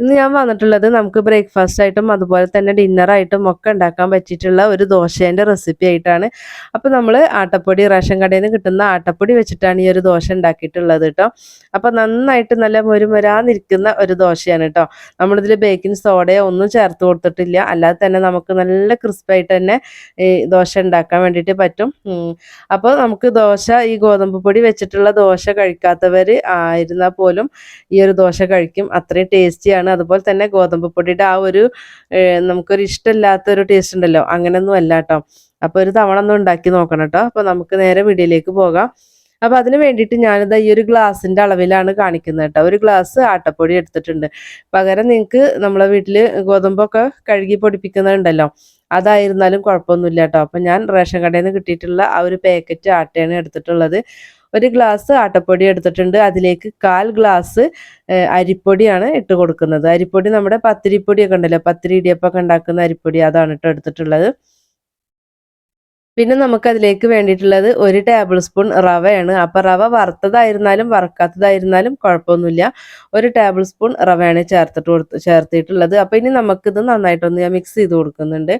ഇന്ന് ഞാൻ വന്നിട്ടുള്ളത് നമുക്ക് ബ്രേക്ക്ഫാസ്റ്റ് ആയിട്ടും അതുപോലെ തന്നെ ഡിന്നറായിട്ടും ഒക്കെ ഉണ്ടാക്കാൻ പറ്റിയിട്ടുള്ള ഒരു ദോശേന്റെ റെസിപ്പി ആയിട്ടാണ്. അപ്പോൾ നമ്മൾ ആട്ടപ്പൊടി റേഷൻ കടയിൽ നിന്ന് കിട്ടുന്ന ആട്ടപ്പൊടി വെച്ചിട്ടാണ് ഈ ഒരു ദോശ ഉണ്ടാക്കിയിട്ടുള്ളത് കേട്ടോ അപ്പോൾ നന്നായിട്ട് നല്ല മുരുമുരാന്നിരിക്കുന്ന ഒരു ദോശയാണ് കേട്ടോ നമ്മളിതിൽ ബേക്കിംഗ് സോഡയോ ഒന്നും ചേർത്ത് കൊടുത്തിട്ടില്ല. അല്ലാതെ തന്നെ നമുക്ക് നല്ല ക്രിസ്പായിട്ട് തന്നെ ഈ ദോശ ഉണ്ടാക്കാൻ വേണ്ടിയിട്ട് പറ്റും. അപ്പോൾ നമുക്ക് ദോശ ഈ ഗോതമ്പ് പൊടി വെച്ചിട്ടുള്ള ദോശ കഴിക്കാത്തവർ ആയിരുന്നാൽ പോലും ഈ ഒരു ദോശ കഴിക്കും. അത്രയും ടേസ്റ്റിയാണ് അതുപോലെ തന്നെ ഗോതമ്പ് പൊടിയുടെ ആ ഒരു നമുക്കൊരു ഇഷ്ടമില്ലാത്തൊരു ടേസ്റ്റ് ഉണ്ടല്ലോ. അങ്ങനെയൊന്നും അല്ല കേട്ടോ അപ്പോൾ ഒരു തവണ ഒന്ന് ഉണ്ടാക്കി നോക്കണം കേട്ടോ അപ്പോൾ നമുക്ക് നേരെ വീഡിയോയിലേക്ക് പോകാം. അപ്പോൾ അതിന് വേണ്ടിയിട്ട് ഞാനിത് ഈ ഒരു ഗ്ലാസിന്റെ അളവിലാണ് കാണിക്കുന്നത് കേട്ടോ ഒരു ഗ്ലാസ് ആട്ടപ്പൊടി എടുത്തിട്ടുണ്ട്. പകരം നിങ്ങൾക്ക് നമ്മളെ വീട്ടിൽ ഗോതമ്പൊക്കെ കഴുകി പൊടിപ്പിക്കുന്നുണ്ടല്ലോ അതായിരുന്നാലും കുഴപ്പമൊന്നുമില്ല കേട്ടോ അപ്പം ഞാൻ റേഷൻ കടയിൽ നിന്ന് കിട്ടിയിട്ടുള്ള ആ ഒരു പാക്കറ്റ് ആട്ടയാണ് എടുത്തിട്ടുള്ളത്. ഒരു ഗ്ലാസ് ആട്ടപ്പൊടി എടുത്തിട്ടുണ്ട്. അതിലേക്ക് കാൽ ഗ്ലാസ് അരിപ്പൊടിയാണ് ഇട്ട് കൊടുക്കുന്നത്. അരിപ്പൊടി നമ്മുടെ പത്തിരിപ്പൊടിയൊക്കെ ഉണ്ടല്ലോ. പത്തിരി ഇടിയപ്പൊക്കെ ഉണ്ടാക്കുന്ന അരിപ്പൊടി അതാണ് ഇട്ട് എടുത്തിട്ടുള്ളത്. പിന്നെ നമുക്ക് അതിലേക്ക് വേണ്ടിയിട്ടുള്ളത് ഒരു ടേബിൾ സ്പൂൺ റവയാണ്. അപ്പം റവ വറുത്തതായിരുന്നാലും വറക്കാത്തതായിരുന്നാലും കുഴപ്പമൊന്നുമില്ല. ഒരു ടേബിൾ സ്പൂൺ റവയാണ് ചേർത്തിട്ട് കൊടുത്ത് ചേർത്തിട്ടുള്ളത്. അപ്പം ഇനി നമുക്കിത് നന്നായിട്ടൊന്ന് ഞാൻ മിക്സ് ചെയ്ത് കൊടുക്കുന്നുണ്ട്.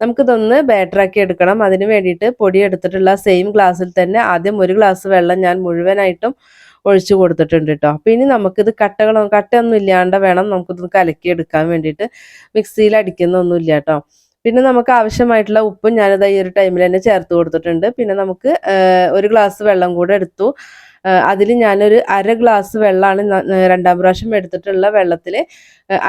നമുക്കിതൊന്ന് ബാറ്ററാക്കി എടുക്കണം. അതിന് വേണ്ടിയിട്ട് പൊടി എടുത്തിട്ടുള്ള സെയിം ഗ്ലാസ്സിൽ തന്നെ ആദ്യം ഒരു ഗ്ലാസ് വെള്ളം ഞാൻ മുഴുവനായിട്ടും ഒഴിച്ചു കൊടുത്തിട്ടുണ്ട് കേട്ടോ അപ്പം ഇനി നമുക്കിത് കട്ടകളോ കട്ടയൊന്നും ഇല്ലാണ്ട് വേണം നമുക്കിത് കലക്കി എടുക്കാൻ വേണ്ടിയിട്ട് മിക്സിയിൽ അടിക്കുന്നൊന്നുമില്ല കേട്ടോ പിന്നെ നമുക്ക് ആവശ്യമായിട്ടുള്ള ഉപ്പും ഞാനത് ഈ ഒരു ടൈമിൽ തന്നെ ചേർത്ത് കൊടുത്തിട്ടുണ്ട്. പിന്നെ നമുക്ക് ഒരു ഗ്ലാസ് വെള്ളം കൂടെ എടുത്തു. അതിൽ ഞാനൊരു അര ഗ്ലാസ് വെള്ളമാണ് രണ്ടാം പ്രാവശ്യം എടുത്തിട്ടുള്ള വെള്ളത്തിൽ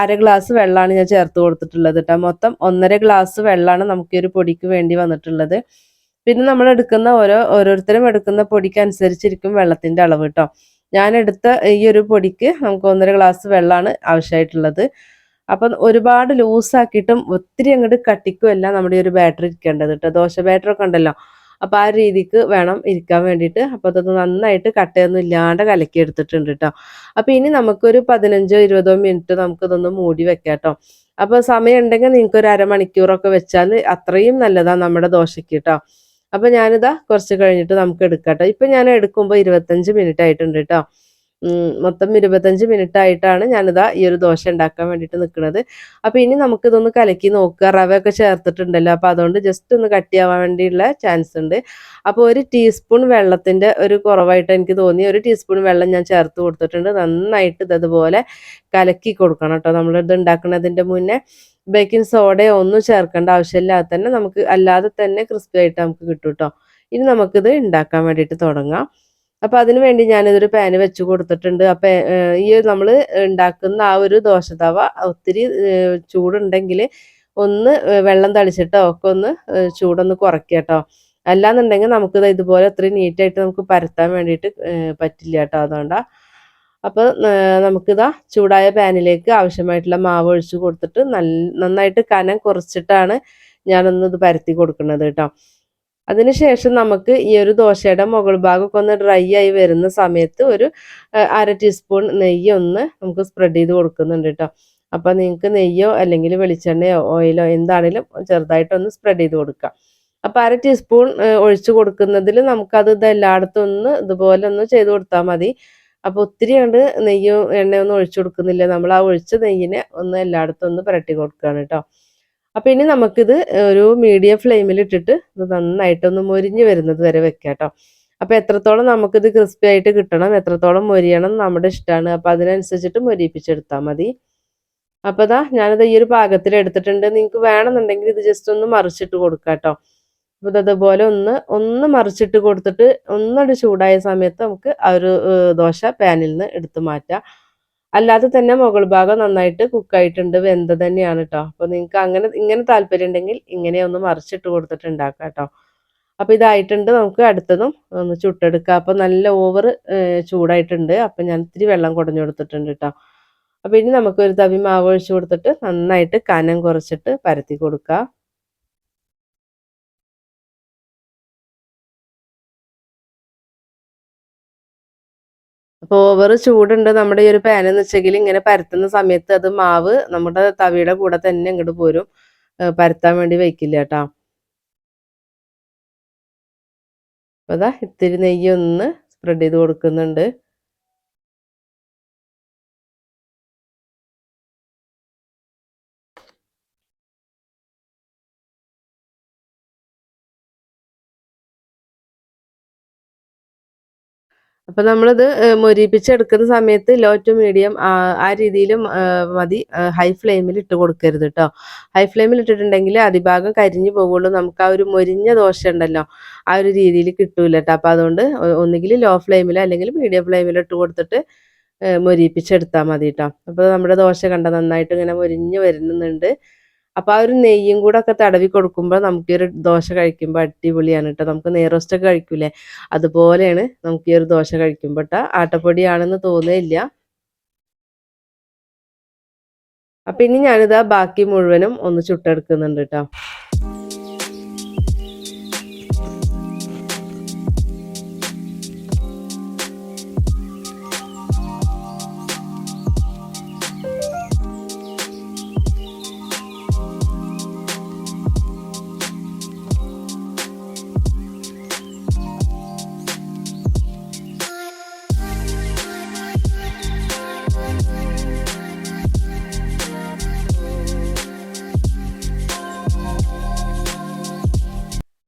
അര ഗ്ലാസ് വെള്ളമാണ് ഞാൻ ചേർത്ത് കൊടുത്തിട്ടുള്ളത് കേട്ടോ മൊത്തം ഒന്നര ഗ്ലാസ് വെള്ളമാണ് നമുക്ക് ഈ ഒരു പൊടിക്ക് വേണ്ടി വന്നിട്ടുള്ളത്. പിന്നെ നമ്മൾ എടുക്കുന്ന ഓരോ ഓരോരുത്തരും എടുക്കുന്ന പൊടിക്ക് അനുസരിച്ചിരിക്കും വെള്ളത്തിന്റെ അളവ് കേട്ടോ ഞാൻ എടുത്ത ഈ ഒരു പൊടിക്ക് നമുക്ക് ഒന്നര ഗ്ലാസ് വെള്ളമാണ് ആവശ്യമായിട്ടുള്ളത്. അപ്പം ഒരുപാട് ലൂസാക്കിയിട്ടും ഒത്തിരി അങ്ങോട്ട് കട്ടിക്കുമല്ല നമ്മുടെ ഒരു ബാറ്ററി ഇരിക്കേണ്ടത് കേട്ടോ ദോശ ബാറ്ററി ഒക്കെ ഉണ്ടല്ലോ. അപ്പോൾ ആ രീതിക്ക് വേണം ഇരിക്കാൻ വേണ്ടിയിട്ട്. അപ്പോൾ അതൊന്ന് നന്നായിട്ട് കട്ടയൊന്നും ഇല്ലാണ്ട് കലക്കി എടുത്തിട്ടുണ്ട് കേട്ടോ അപ്പോൾ ഇനി നമുക്കൊരു പതിനഞ്ചോ ഇരുപതോ മിനിറ്റ് നമുക്കിതൊന്ന് മൂടി വെക്കാം കേട്ടോ അപ്പോൾ സമയം ഉണ്ടെങ്കിൽ നിങ്ങൾക്ക് ഒരു അരമണിക്കൂറൊക്കെ വെച്ചാൽ അത്രയും നല്ലതാണ് നമ്മുടെ ദോശയ്ക്ക് കേട്ടോ അപ്പോൾ ഞാനിതാ കുറച്ച് കഴിഞ്ഞിട്ട് നമുക്ക് എടുക്കാം കേട്ടോ ഇപ്പം ഞാൻ എടുക്കുമ്പോൾ ഇരുപത്തഞ്ച് മിനിറ്റ് ആയിട്ടുണ്ട് കേട്ടോ മൊത്തം ഇരുപത്തഞ്ച് മിനിറ്റ് ആയിട്ടാണ് ഞാനിതാ ഈ ഒരു ദോശ ഉണ്ടാക്കാൻ വേണ്ടിയിട്ട് നിൽക്കുന്നത് അപ്പോൾ ഇനി നമുക്കിതൊന്ന് കലക്കി നോക്കുക. റവയൊക്കെ ചേർത്തിട്ടുണ്ടല്ലോ. അപ്പോൾ അതുകൊണ്ട് ജസ്റ്റ് ഒന്ന് കട്ടിയാവാൻ വേണ്ടിയുള്ള ചാൻസ് ഉണ്ട്. അപ്പോൾ ഒരു ടീസ്പൂൺ വെള്ളത്തിന്റെ ഒരു കുറവായിട്ട് എനിക്ക് തോന്നി. ഒരു ടീസ്പൂൺ വെള്ളം ഞാൻ ചേർത്ത് കൊടുത്തിട്ടുണ്ട്. നന്നായിട്ട് ഇതതുപോലെ കലക്കി കൊടുക്കണം കേട്ടോ. നമ്മളിത് ഉണ്ടാക്കുന്നതിന്റെ മുന്നേ ബേക്കിംഗ് സോഡയോ ഒന്നും ചേർക്കേണ്ട ആവശ്യമില്ലാതെ തന്നെ നമുക്ക് അല്ലാതെ തന്നെ ക്രിസ്പി ആയിട്ട് നമുക്ക് കിട്ടും കേട്ടോ. ഇനി നമുക്കിത് ഉണ്ടാക്കാൻ വേണ്ടിയിട്ട് തുടങ്ങാം. അപ്പോൾ അതിനു വേണ്ടി ഞാനിതൊരു പാന് വെച്ച് കൊടുത്തിട്ടുണ്ട്. അപ്പോൾ ഈ നമ്മൾ ഉണ്ടാക്കുന്ന ആ ഒരു ദോശതവ ഒത്തിരി ചൂടുണ്ടെങ്കിൽ ഒന്ന് വെള്ളം തളിച്ചിട്ടോ ഒക്കെ ഒന്ന് ചൂടൊന്ന് കുറയ്ക്കുക കേട്ടോ അല്ലാന്നുണ്ടെങ്കിൽ നമുക്ക് ഇതുപോലെ അത്രയും നീറ്റായിട്ട് നമുക്ക് പരത്താൻ വേണ്ടിയിട്ട് പറ്റില്ല കേട്ടോ അതുകൊണ്ടാ. അപ്പോൾ നമുക്കിതാ ചൂടായ പാനിലേക്ക് ആവശ്യമായിട്ടുള്ള മാവ് ഒഴിച്ച് കൊടുത്തിട്ട് നന്നായിട്ട് കനം കുറച്ചിട്ടാണ് ഞാനൊന്ന് ഇത് പരത്തി കൊടുക്കുന്നത് കേട്ടോ അതിനുശേഷം നമുക്ക് ഈ ഒരു ദോശയുടെ മുകൾ ഭാഗമൊക്കെ ഒന്ന് ഡ്രൈ ആയി വരുന്ന സമയത്ത് ഒരു അര ടീസ്പൂൺ നെയ്യ് ഒന്ന് നമുക്ക് സ്പ്രെഡ് ചെയ്ത് കൊടുക്കുന്നുണ്ട് കേട്ടോ അപ്പം നിങ്ങൾക്ക് നെയ്യോ അല്ലെങ്കിൽ വെളിച്ചെണ്ണയോ ഓയിലോ എന്താണെങ്കിലും ചെറുതായിട്ടൊന്ന് സ്പ്രെഡ് ചെയ്ത് കൊടുക്കാം. അപ്പം അര ടീസ്പൂൺ ഒഴിച്ചു കൊടുക്കുന്നതിൽ നമുക്കത് ഇതെല്ലായിടത്തും ഒന്ന് ഇതുപോലെ ഒന്ന് ചെയ്ത് കൊടുത്താൽ മതി. അപ്പോൾ ഒത്തിരി കണ്ട് നെയ്യോ എണ്ണയൊന്നും ഒഴിച്ചു കൊടുക്കുന്നില്ല. നമ്മൾ ആ ഒഴിച്ച നെയ്യിനെ ഒന്ന് എല്ലായിടത്തും ഒന്ന് പുരട്ടി കൊടുക്കുകയാണ് കേട്ടോ അപ്പോൾ ഇനി നമുക്കിത് ഒരു മീഡിയം ഫ്ലെയിമിൽ ഇട്ടിട്ട് ഇത് നന്നായിട്ടൊന്ന് മൊരിഞ്ഞ് വരുന്നത് വരെ വെക്കാം കേട്ടോ അപ്പോൾ എത്രത്തോളം നമുക്കിത് ക്രിസ്പി ആയിട്ട് കിട്ടണം എത്രത്തോളം മൊരിയണം നമ്മുടെ ഇഷ്ടമാണ് അപ്പോൾ അതിനനുസരിച്ചിട്ട് മൊരിയിപ്പിച്ചെടുത്താൽ മതി. അപ്പോൾ ഇതാ ഞാനിത് ഈ ഒരു പാകത്തിൽ എടുത്തിട്ടുണ്ട്. നിങ്ങൾക്ക് വേണമെന്നുണ്ടെങ്കിൽ ഇത് ജസ്റ്റ് ഒന്ന് മറിച്ചിട്ട് കൊടുക്കാം കേട്ടോ അപ്പോൾ അതുപോലെ ഒന്ന് ഒന്ന് മറിച്ചിട്ട് കൊടുത്തിട്ട് ഒന്നടി ചൂടായ സമയത്ത് നമുക്ക് ആ ഒരു ദോശ പാനിൽ നിന്ന് എടുത്ത് മാറ്റാം. അല്ലാതെ തന്നെ മുകൾ ഭാഗം നന്നായിട്ട് കുക്കായിട്ടുണ്ട് വെന്ത തന്നെയാണ് കേട്ടോ അപ്പോൾ നിങ്ങൾക്ക് അങ്ങനെ ഇങ്ങനെ താല്പര്യം ഉണ്ടെങ്കിൽ ഇങ്ങനെ ഒന്ന് മറിച്ചിട്ട് കൊടുത്തിട്ട് ഉണ്ടാക്കാം കേട്ടോ അപ്പോൾ ഇതായിട്ടുണ്ട് നമുക്ക് അടുത്തതും ഒന്ന് ചുട്ടെടുക്കാം. അപ്പോൾ നല്ല ഓവർ ചൂടായിട്ടുണ്ട്. അപ്പോൾ ഞാൻ ഇത്തിരി വെള്ളം കുടഞ്ഞു കൊടുത്തിട്ടുണ്ട് കേട്ടോ അപ്പോൾ ഇനി നമുക്ക് ഒരു തവി മാവ് ഒഴിച്ചു കൊടുത്തിട്ട് നന്നായിട്ട് കനം കുറച്ചിട്ട് പരത്തി കൊടുക്കുക അപ്പോൾ ഓവർ ചൂടുണ്ട്. നമ്മുടെ ഈ ഒരു പാൻ എന്ന് വെച്ചെങ്കിൽ ഇങ്ങനെ പരത്തുന്ന സമയത്ത് അത് മാവ് നമ്മുടെ തവിയുടെ കൂടെ തന്നെ ഇങ്ങോട്ട് പോരും. പരത്താൻ വേണ്ടി വയ്ക്കില്ല കേട്ടോ. അപ്പൊ ഇത്തിരി ഇത്തിരി നെയ്യൊന്ന് സ്പ്രെഡ് ചെയ്ത് കൊടുക്കുന്നുണ്ട്. അപ്പോൾ നമ്മളിത് മൊരിപ്പിച്ചെടുക്കുന്ന സമയത്ത് ലോ ടു മീഡിയം ആ രീതിയിലും മതി. ഹൈ ഫ്ലെയിമിൽ ഇട്ട് കൊടുക്കരുത് കേട്ടോ ഹൈ ഫ്ലെയിമിൽ ഇട്ടിട്ടുണ്ടെങ്കിൽ അതിഭാഗം കരിഞ്ഞു പോകുള്ളൂ. നമുക്ക് ആ ഒരു മൊരിഞ്ഞ ദോശ ഉണ്ടല്ലോ ആ ഒരു രീതിയിൽ കിട്ടൂല കേട്ടോ അപ്പോൾ അതുകൊണ്ട് ഒന്നുകിൽ ലോ ഫ്ലെയിമിൽ അല്ലെങ്കിൽ മീഡിയം ഫ്ലെയിമിൽ ഇട്ട് കൊടുത്തിട്ട് മൊരിപ്പിച്ചെടുത്താൽ മതി കേട്ടോ അപ്പോൾ നമ്മുടെ ദോശ കണ്ട നന്നായിട്ട് ഇങ്ങനെ മൊരിഞ്ഞ് വരുന്നുണ്ട്. അപ്പോൾ ആ ഒരു നെയ്യും കൂടെ ഒക്കെ തടവി കൊടുക്കുമ്പോൾ നമുക്ക് ഈ ഒരു ദോശ കഴിക്കുമ്പോൾ അടിപൊളിയാണ് കേട്ടോ നമുക്ക് നെയ്റോസ്റ്റൊക്കെ കഴിക്കൂലേ? അതുപോലെയാണ് നമുക്ക് ഈ ഒരു ദോശ കഴിക്കുമ്പോൾ കേട്ടോ ആട്ടപ്പൊടിയാണെന്ന് തോന്നുകയില്ല. അപ്പം ഇനി ഞാനിതാ ബാക്കി മുഴുവനും ഒന്ന് ചുട്ടെടുക്കുന്നുണ്ട് കേട്ടോ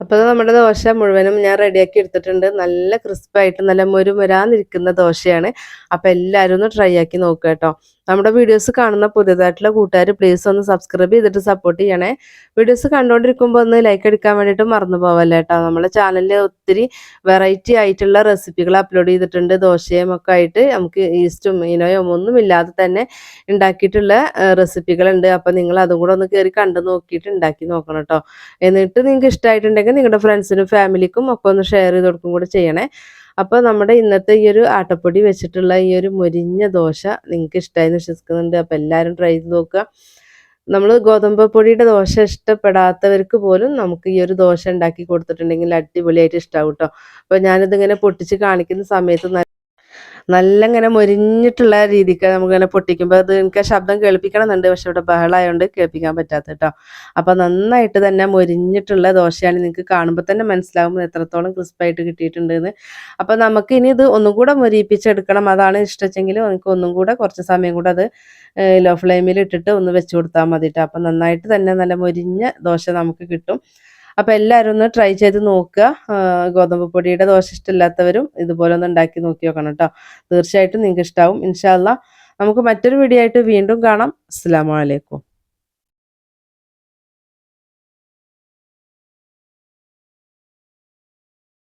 അപ്പോൾ നമ്മുടെ ദോശ മുഴുവനും ഞാൻ റെഡിയാക്കി എടുത്തിട്ടുണ്ട്. നല്ല ക്രിസ്പായിട്ട് നല്ല മുരുമുരാന്നിരിക്കുന്ന ദോശയാണ്. അപ്പോൾ എല്ലാവരും ഒന്ന് ട്രൈ ആക്കി നോക്കുക കേട്ടോ. നമ്മുടെ വീഡിയോസ് കാണുന്ന പുതിയതായിട്ടുള്ള കൂട്ടുകാർ പ്ലീസ് ഒന്ന് സബ്സ്ക്രൈബ് ചെയ്തിട്ട് സപ്പോർട്ട് ചെയ്യണേ. വീഡിയോസ് കണ്ടുകൊണ്ടിരിക്കുമ്പോൾ ഒന്ന് ലൈക്ക് അടിക്കാൻ വേണ്ടിയിട്ട് മറന്നു പോവല്ലേ കേട്ടോ നമ്മുടെ ചാനലിൽ ഒത്തിരി വെറൈറ്റി ആയിട്ടുള്ള റെസിപ്പികൾ അപ്ലോഡ് ചെയ്തിട്ടുണ്ട്. ദോശയും ഒക്കെ ആയിട്ട് നമുക്ക് ഈസ്റ്റും ഇനോയും ഒന്നും ഇല്ലാതെ തന്നെ ഉണ്ടാക്കിയിട്ടുള്ള റെസിപ്പികളുണ്ട് അപ്പോൾ നിങ്ങൾ അതും കൂടെ ഒന്ന് കയറി കണ്ടു നോക്കിയിട്ട് ഉണ്ടാക്കി നോക്കണം കേട്ടോ എന്നിട്ട് നിങ്ങൾക്ക് ഇഷ്ടമായിട്ടുണ്ടെങ്കിൽ നിങ്ങളുടെ ഫ്രണ്ട്സിനും ഫാമിലിക്കും ഒക്കെ ഒന്ന് ഷെയർ ചെയ്ത് കൊടുക്കും കൂടെ ചെയ്യണേ. അപ്പോൾ നമ്മുടെ ഇന്നത്തെ ഈ ഒരു ആട്ടപ്പൊടി വെച്ചിട്ടുള്ള ഈ ഒരു മുരിഞ്ഞ ദോശ നിങ്ങൾക്ക് ഇഷ്ടമായി വിശ്വസിക്കുന്നുണ്ട്. അപ്പോൾ എല്ലാവരും ട്രൈ ചെയ്ത് നോക്കുക. നമ്മൾ ഗോതമ്പ് പൊടിയുടെ ദോശ ഇഷ്ടപ്പെടാത്തവർക്ക് പോലും നമുക്ക് ഈ ഒരു ദോശ ഉണ്ടാക്കി കൊടുത്തിട്ടുണ്ടെങ്കിൽ അടിപൊളിയായിട്ട് ഇഷ്ടമാവും കേട്ടോ അപ്പോൾ ഞാനിതിങ്ങനെ പൊട്ടിച്ച് കാണിക്കുന്ന സമയത്ത് നല്ല ഇങ്ങനെ മൊരിഞ്ഞിട്ടുള്ള രീതിക്ക് നമുക്കിങ്ങനെ പൊട്ടിക്കുമ്പോൾ അത് എനിക്ക് ശബ്ദം കേൾപ്പിക്കണം എന്നുണ്ട് പക്ഷെ ഇവിടെ ബഹളമായതുകൊണ്ട് കേൾപ്പിക്കാൻ പറ്റാത്ത കേട്ടോ അപ്പോൾ നന്നായിട്ട് തന്നെ മൊരിഞ്ഞിട്ടുള്ള ദോശയാണ് നിങ്ങൾക്ക് കാണുമ്പോൾ തന്നെ മനസ്സിലാകുമ്പോൾ എത്രത്തോളം ക്രിസ്പായിട്ട് കിട്ടിയിട്ടുണ്ടെന്ന്. അപ്പോൾ നമുക്ക് ഇനി ഇത് ഒന്നും കൂടെ മൊരിപ്പിച്ചെടുക്കണം അതാണ് ഇഷ്ടമെങ്കിൽ നമുക്ക് ഒന്നും കൂടെ കുറച്ച് സമയം കൂടെ അത് ലോ ഫ്ലെയിമിൽ ഇട്ടിട്ട് ഒന്ന് വെച്ച് കൊടുത്താൽ മതി കേട്ടോ അപ്പം നന്നായിട്ട് തന്നെ നല്ല മൊരിഞ്ഞ ദോശ നമുക്ക് കിട്ടും. അപ്പോൾ എല്ലാവരും ഒന്ന് ട്രൈ ചെയ്ത് നോക്കുക. ഗോതമ്പ് പൊടിയുടെ ദോശ ഇഷ്ടമില്ലാത്തവരും ഇതുപോലെ ഒന്ന് ഉണ്ടാക്കി നോക്കി നോക്കണം കേട്ടോ തീർച്ചയായിട്ടും നിങ്ങൾക്ക് ഇഷ്ടാവും. ഇൻഷാല്ല നമുക്ക് മറ്റൊരു വീഡിയോ ആയിട്ട് വീണ്ടും കാണാം. അസ്സാം വലൈക്കും